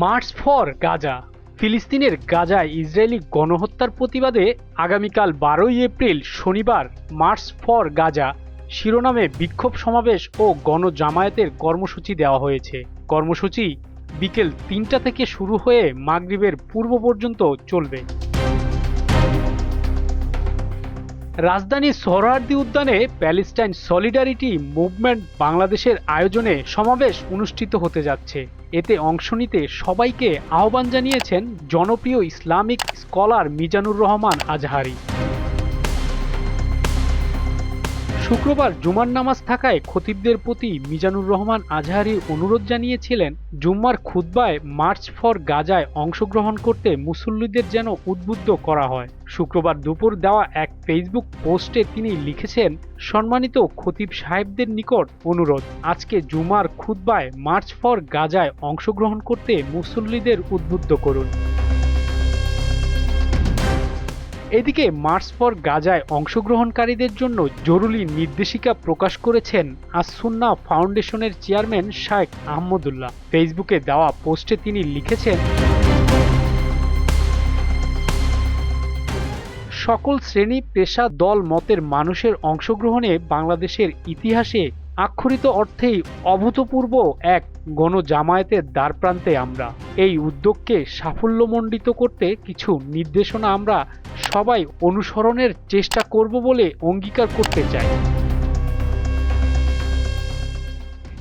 March for Gaza. ফিলিস্তিনের গাজায় Israeli গণহত্যার প্রতিবাদে আগামীকাল বারোই এপ্রিল শনিবার মার্চ ফর গাজা শিরোনামে বিক্ষোভ সমাবেশ ও গণজামায়াতের কর্মসূচি দেওয়া হয়েছে। কর্মসূচি বিকেল তিনটা থেকে শুরু হয়ে মাগরীবের পূর্ব পর্যন্ত চলবে। রাজধানীর সোহরার্দি উদ্যানে প্যালেস্টাইন সলিডারিটি মুভমেন্ট বাংলাদেশের আয়োজনে সমাবেশ অনুষ্ঠিত হতে যাচ্ছে। এতে অংশ নিতে সবাইকে আহ্বান জানিয়েছেন জনপ্রিয় ইসলামিক স্কলার মিজানুর রহমান আজহারি। শুক্রবার জুমার নামাজ থাকায় খতিবদের প্রতি মিজানুর রহমান আজহারি অনুরোধ জানিয়েছিলেন, জুম্মার খুতবায় মার্চ ফর গাজায় অংশগ্রহণ করতে মুসল্লিদের যেন উদ্বুদ্ধ করা হয়। শুক্রবার দুপুর দেওয়া এক ফেসবুক পোস্টে তিনি লিখেছেন, সম্মানিত খতিব সাহেবদের নিকট অনুরোধ, আজকে জুমার খুতবায় মার্চ ফর গাজায় অংশগ্রহণ করতে মুসল্লিদের উদ্বুদ্ধ করুন। এদিকে মার্চ ফর গাজায় অংশগ্রহণকারীদের জন্য জরুরি নির্দেশিকা প্রকাশ করেছেন আসুন্না ফাউন্ডেশনের চেয়ারম্যান শায়েখ আহমদুল্লাহ। ফেসবুকে দেওয়া পোস্টে তিনি লিখেছেন, সকল শ্রেণি, পেশা, দল, মতের মানুষের অংশগ্রহণে বাংলাদেশের ইতিহাসে আক্ষরিত অর্থেই অভূতপূর্ব এক গণ গণজামায়াতের দ্বারপ্রান্তে আমরা। এই উদ্যোগকে সাফল্যমণ্ডিত করতে কিছু নির্দেশনা আমরা সবাই অনুসরণের চেষ্টা করব বলে অঙ্গীকার করতে চাই।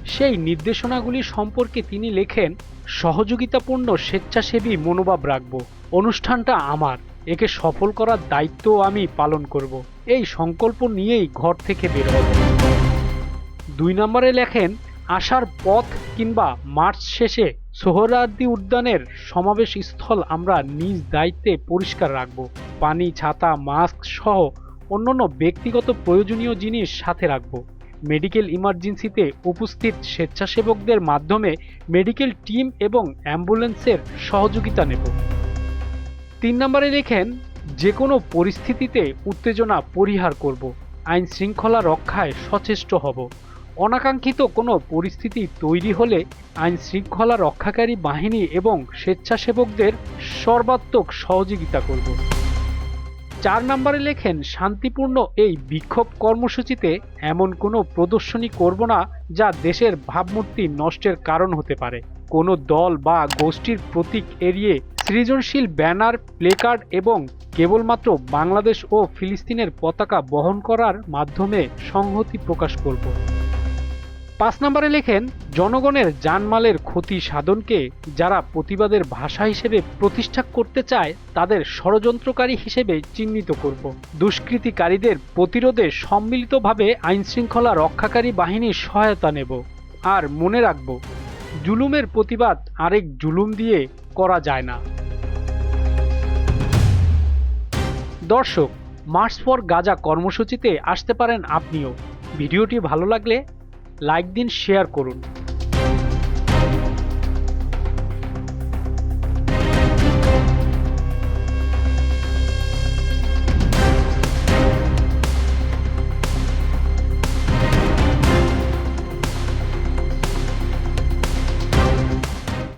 সেই নির্দেশনাগুলি সম্পর্কে তিনি লেখেন, সহযোগিতাপূর্ণ স্বেচ্ছাসেবী মনোভাব রাখব। অনুষ্ঠানটা আমার। একে সফল করার দায়িত্ব আমি পালন করব। এই সংকল্প নিয়েই ঘর থেকে বের হব। দুই নম্বরে লেখেন, আসার পথ কিংবা মার্চ শেষে সোহরার্দি উদ্যানের সমাবেশ স্থল আমরা নিজ দায়িত্বে পরিষ্কার রাখব। পানি, ছাতা, মাস্ক সহ অন্যান্য ব্যক্তিগত প্রয়োজনীয় জিনিস সাথে রাখব। মেডিকেল ইমার্জেন্সিতে উপস্থিত স্বেচ্ছাসেবকদের মাধ্যমে মেডিকেল টিম এবং অ্যাম্বুলেন্সের সহযোগিতা নেব। তিন নম্বরে লেখেন যে কোনো পরিস্থিতিতে উত্তেজনা পরিহার করব। আইন শৃঙ্খলা রক্ষায় সচেষ্ট হব। অনাকাঙ্ক্ষিত কোনো পরিস্থিতি তৈরি হলে আইন শৃঙ্খলা রক্ষাকারী বাহিনী এবং স্বেচ্ছাসেবকদের সর্বাত্মক সহযোগিতা করব। চার নম্বরে লেখেন, শান্তিপূর্ণ এই বিক্ষোভ কর্মসূচিতে এমন কোনো প্রদর্শনী করব না যা দেশের ভাবমূর্তি নষ্টের কারণ হতে পারে। কোনো দল বা গোষ্ঠীর প্রতীক এড়িয়ে সৃজনশীল ব্যানার, প্লেকার্ড এবং কেবলমাত্র বাংলাদেশ ও ফিলিস্তিনের পতাকা বহন করার মাধ্যমে সংহতি প্রকাশ করব। পাঁচ নম্বরে লেখেন, জনগণের জানমালের ক্ষতি সাধনকে যারা প্রতিবাদের ভাষা হিসেবে প্রতিষ্ঠা করতে চায়, তাদের ষড়যন্ত্রকারী হিসেবে চিহ্নিত করব। দুষ্কৃতিকারীদের প্রতিরোধে সম্মিলিতভাবে আইনশৃঙ্খলা রক্ষাকারী বাহিনীর সহায়তা নেব। আর মনে রাখব, জুলুমের প্রতিবাদ আরেক জুলুম দিয়ে করা যায় না। দর্শক, মার্চ ফর গাজা কর্মসূচিতে আসতে পারেন আপনিও। ভিডিওটি ভালো লাগলে লাইক দিন শেয়ার করুন।